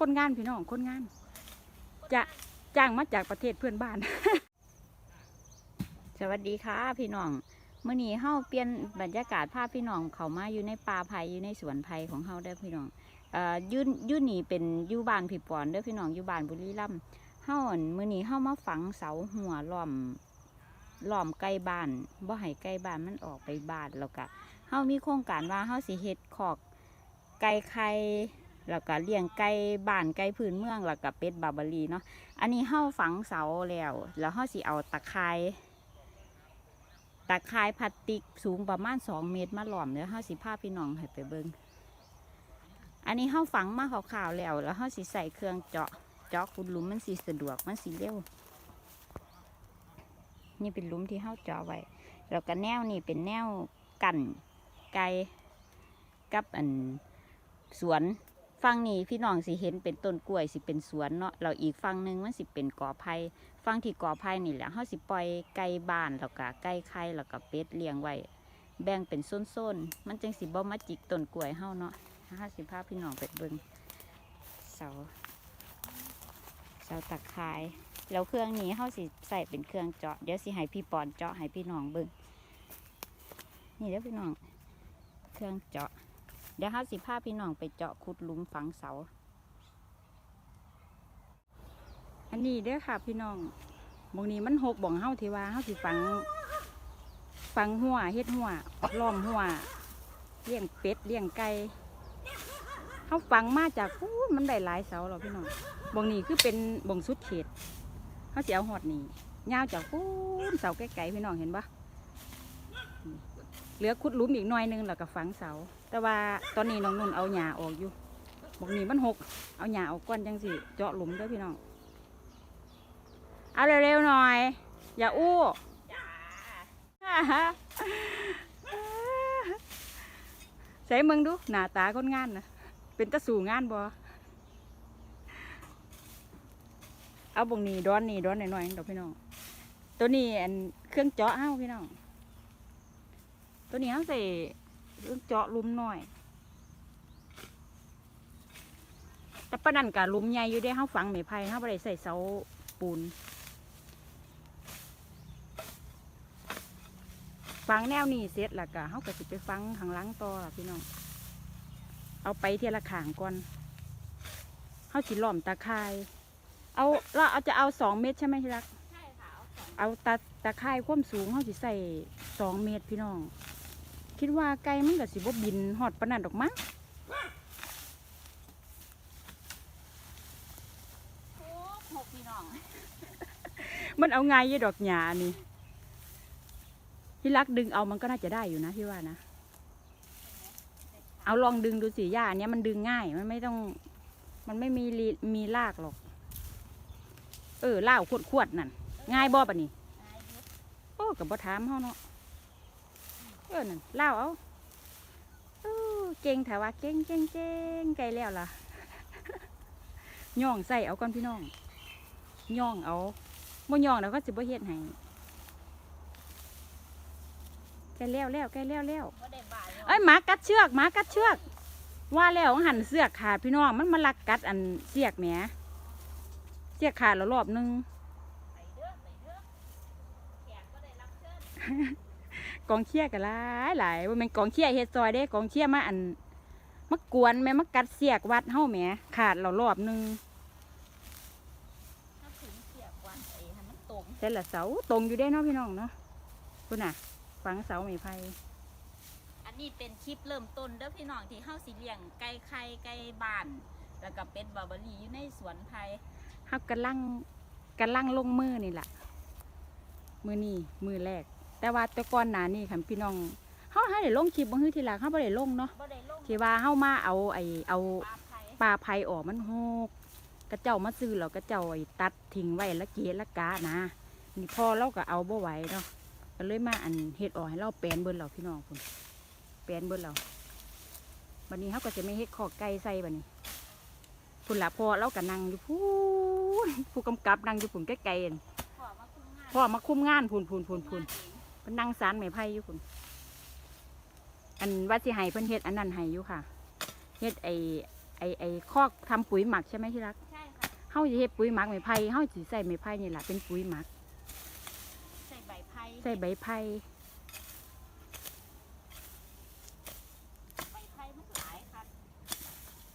คนงานพี่น้องคนงาน จะจ้างมาจากประเทศเพื่อนบ้าน สวัสดีค่ะ พี่น้องเมื่อนี้เฮาเปลี่ยนบรรยากาศภาพพี่น้องเขามาอยู่ในป่าไผ่อยู่ในสวนไผ่ของเฮาได้พี่น้องเอ่ออยืนยืนนี่เป็นยู่บ้านพี่ปอนเด้อพี่น้องยู่บ้านบุรีรัมย์เฮาอั่นมื่อนี้เฮามาฝังเสาหัวล้อมล้อมใกล้บ้านบ่ให้ใกล้บ้านมันออกไปบ้านแล้วก็เฮามีโครงการว่าเฮาสิเฮ็ดคอกไก่ไข่ แล้วก็เลี้ยงไก่บ้านไก่พื้นเมืองแล้วก็เป็ดบาบารีเนาะอันนี้เฮาฝังเสาแล้ว แล้วเฮาสิเอาตะไคร้ตะไคร้พลาสติกสูงประมาณสองเมตรมาหล่อมเนื้อห้าสิผ้าพี่น้องให้ไปเบิงอันนี้เฮาฝังมาขาวๆแล้ว แล้วเฮาสิใส่เครื่องเจาะเจาะขุดหลุมมันสีสะดวกมันสีเร็วนี่เป็นลุมที่เฮาเจาะไว้แล้วก็แนวนี่เป็นแนวกันไก่กับอันสวน ฝั่งนี้พี่น้องสิเห็นเป็นต้นกล้วยสิเป็นสวนเนาะเราอีกฝั่งหนึ่งมันสิเป็นกอไผ่ฟังที่กอไผ่นี่แหละเขาสิปล่อยไก่บ้านแล้วก็ไก่ไข่แล้วก็เป็ดเลี้ยงไว้แบ่งเป็นโซนๆมันจังสิบ่มาจิกต้นกล้วยเฮาเนาะห้าสิพาพี่น้องไปเบิ่งเสาเสาตะไคร้แล้วเครื่องนี้เฮาสิใส่เป็นเครื่องเจาะเดี๋ยวสิให้พี่ปอนเจาะให้พี่น้องเบิ่งนี่เด้อพี่น้องเครื่องเจาะ เดี๋ยวเฮาสิพาพี่น้องไปเจาะขุดหลุมฝังเสา อันนี้เด้อค่ะพี่น้องบางนี้มันหกบ่องเฮาที่ว่าเฮาสิฝัง ฝังหัวเฮ็ดหัวล้อมหัวเลี้ยงเป็ดเลี้ยงไก่เฮาฝังมาจากพู้มันได้หลายเสาแล้วพี่น้องบงนี้คือเป็นบ่งสุดเขตเฮาเสิเอาหอดนี่ยาวจากพู้เสาไกลๆพี่น้องเห็นปะเหลือขุดลุมอีกหน่อยนึงแล้วก็ฝังเสา แต่ว่าตอนนี้น้องนุ่นเอาหญ้าออกอยู่บางนี้มันหก เอาหญ้าออกก่อนจังสิเจาะหลุมด้อพี่น้อง เอาเร็วๆหน่อย อย่าอู้ใส่มึงดูหน้าตาคนงานนะเป็นตะสู่งานบ่เอาบงนี้ร้อนนี่ร้อนหน่อยๆดอกพี่น้อง ตัวนี้อันเครื่องเจาะเอ้าพี่น้อง ตัวนี้เขาใส่ เครื่องเจาะลุมหน่อย แต่ปะนันกับลุมใหญ่อยู่ได้เขาฝังไม้ไผ่เขาไม่ได้ใส่เสาปูนฟังแนวนี้เสร็จแล้วก็เขาก็สิไปฟังข้างหลังต่อล่ะพี่น้อง เอาไปเทียละขางก่อนเขาสิหล้อมตะไคร้เอาเราเอาจะเอาสองเมตรใช่ไหมที่รัก ใช่ค่ะ เอาสองเอาตะตะไคร้ความสูงเขาสิใส่สองเมตรพี่น้อง คิดว่าไก่มันก็สิบ่บินหอดปานนันดอกมั้งหกหกพี่น้อง มันเอาไงยี่ดอกหญ้านี่ที่รักดึงเอามันก็น่าจะได้อยู่นะพี่ว่านะ เอาลองดึงดูสิหญ้าอันเนี้ยมันดึงง่าย มันไม่ต้อง มันไม่มีลีมีรากหรอก เออล่าวขวดขวดๆนั่น ง่ายบ่ปะนี่นายยุทธโอ้กับบ่ถามเฮาเนาะ เออนั่นล่าวเอาเออเก่งแต่ว่าเก่งเก่งเก่งไกลแล้วล่ะย่องใส่เอาก่อนพี่น้องย่องเอาบ่ย่องแล้วก็สิบ่เฮ็ดให้ใกล้แล้วแล้วใกล้แล้วแล้วว่าได้บ่ายเอ้ยหมากัดเชือกหมากัดเชือก ว่าแล้วหันเสือกขาดพี่น้องมันมาลักกัดอันเสียกแหมเสียกขาดแล้วรอบหนึง กก็ได้รับเชิญกองเชียร์กันหลายหลายว่าเป็นกองเชียร์เฮ็ดซอยเด้กองเชียร์มาอันมากวนแม่มากัดเสียกวัดเฮาแหมขาดแล้วรอบหนึงถ้าถึงเสียบวันไอ้ให้มันตรงแต่ละเสาตรงอยู่ได้เนาะพี่น้องเนาะคุณน่ะฝังเสาไม้ไผ่อันนี้เป็นคลิปเริ่มต้นเด้อพี่น้องที่เฮาสิเลี้ยงไก่ไข่ไก่บ้าน แล้วก็เป็ดบาร์บารีอยู่ในสวนไผ่เฮากำลังกำลังลงมือนี่แหละมือนี่มือแรก แต่ว่าแต่ก่อนหน้านี่ค่ะพี่น้องเฮาให้ได้ลงคลิปบ่ฮื้อทีหลังเฮาบ่ได้ลงเนาะบ่ได้ลงที่ว่าเฮามาเอาไอ้เอาปลาไผ่ปลาไผ่ออกมันหกกระเจ้ามาซื้อแล้วกระเจ้าไอ้ตัดทิ้งไว้ละเกะละกานะนี่พอเราก็เอาบ่ไหวเนาะก็เลยมาอันเฮ็ดออกให้เราแปลนเบิ่นเราพี่น้องพุ่นแปลนเบิ่นเราบัดนี้เฮาก็จะไม่เฮ็ดขอกไก่ใส่บัดนี้พุ่นละพอเราก็นั่งอยู่พูนผู้กำกับนั่งอยู่พุ่นใกล้ๆนั่นพ่อมาคุมงานพ่อมาคุมงานพุ่นพุ่นพุ่น พุ่นงานเองเพิ่นนั่งสารไม้ไผ่อยู่พุ่นอันว่าสิให้เพิ่นเฮ็ดอันนั้นให้อยู่ค่ะเฮ็ดไอ้ไอไอคอกทำปุ๋ยหมักใช่ไหมที่รักใช่ค่ะเฮาสิเฮ็ดปุ๋ยหมักไม้ไผ่เฮาสิใส่ไม้ไผ่นี่แหละเป็นปุ๋ยหมัก ใส่ใบไผ่ใส่ใบไผ่ใบไผ่มันหลายค่ะ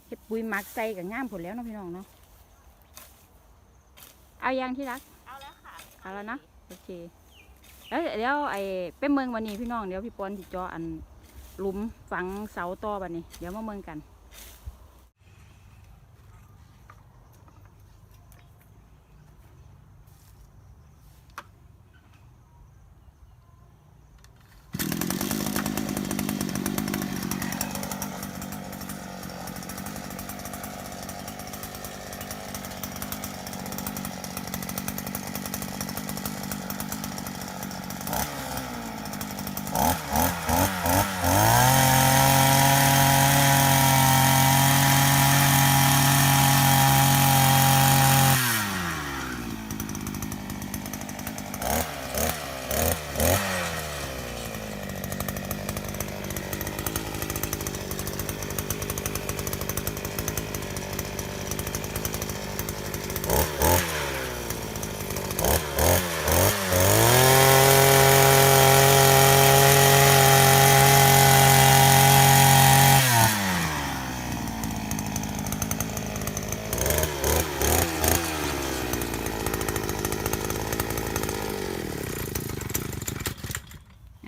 เฮ็ดปุ๋ยหมักใส่กับงามผลแล้วเนาะพี่น้องเนาะเอายังที่รัก เอาแล้วค่ะ เอาแล้วนะโอเค แล้วเดี๋ยวไอ้เป็นเมืองวันนี้พี่น้องเดี๋ยวพี่ปอนติดจออันหลุมฝังเสาต่อบันนี้ เดี๋ยวมาเมืองกัน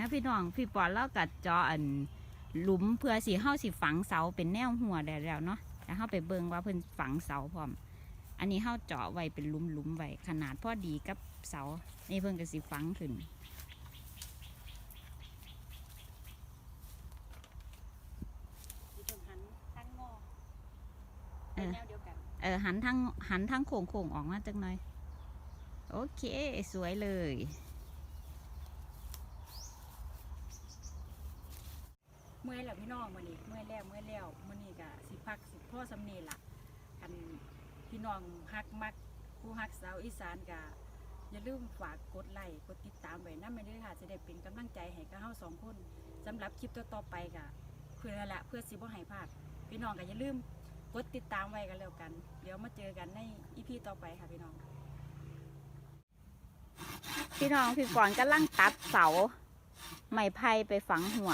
นะ พี่น้องพี่ปอนเล่ากัดจออันหลุมเพื่อสีเฮาสิฝังเสาเป็นแนวหัวได้แล้วเนาะแล้วเฮาไปเบิ่งว่าเพิ่นฝังเสาพร้อม อันนี้เฮาเจาะไว้เป็นหลุมหลุมๆไว้ขนาดพอดีกับเสานี่เพิ่นก็สิฝังขึ้นที่ตรงหันทั้งงอเอเป็นอแนวเดียวกันเออหันทั้งหันทั้งโค้งโค้งๆออกมาจักหน่อย โอเค สวยเลย เมื่อยแล้วพี่น้องมื้อนี้เมื่อยแล้วเมื่อยแล้วมื้อนี้ก็สิพักสิพ่อสำเนีล่ะอันพี่น้องฮักมักผู้ฮักสาวอีสานก็อย่าลืมฝากกดไลค์กดติดตามไว้นำไปเด้ค่ะจะได้เป็นกำลังใจให้กับเฮาสองคนสำหรับคลิปต่อๆไปก็เพื่อละเพื่อสิบ่ให้พลาดพี่น้องก็อย่าลืมกดติดตามไว้กันแล้วกัน เดี๋ยวมาเจอกันใน EP ต่อไปค่ะพี่น้อง พี่น้องพี่ปอนกำลังตัดเสา ไม้ไผ่ไปฝังหัว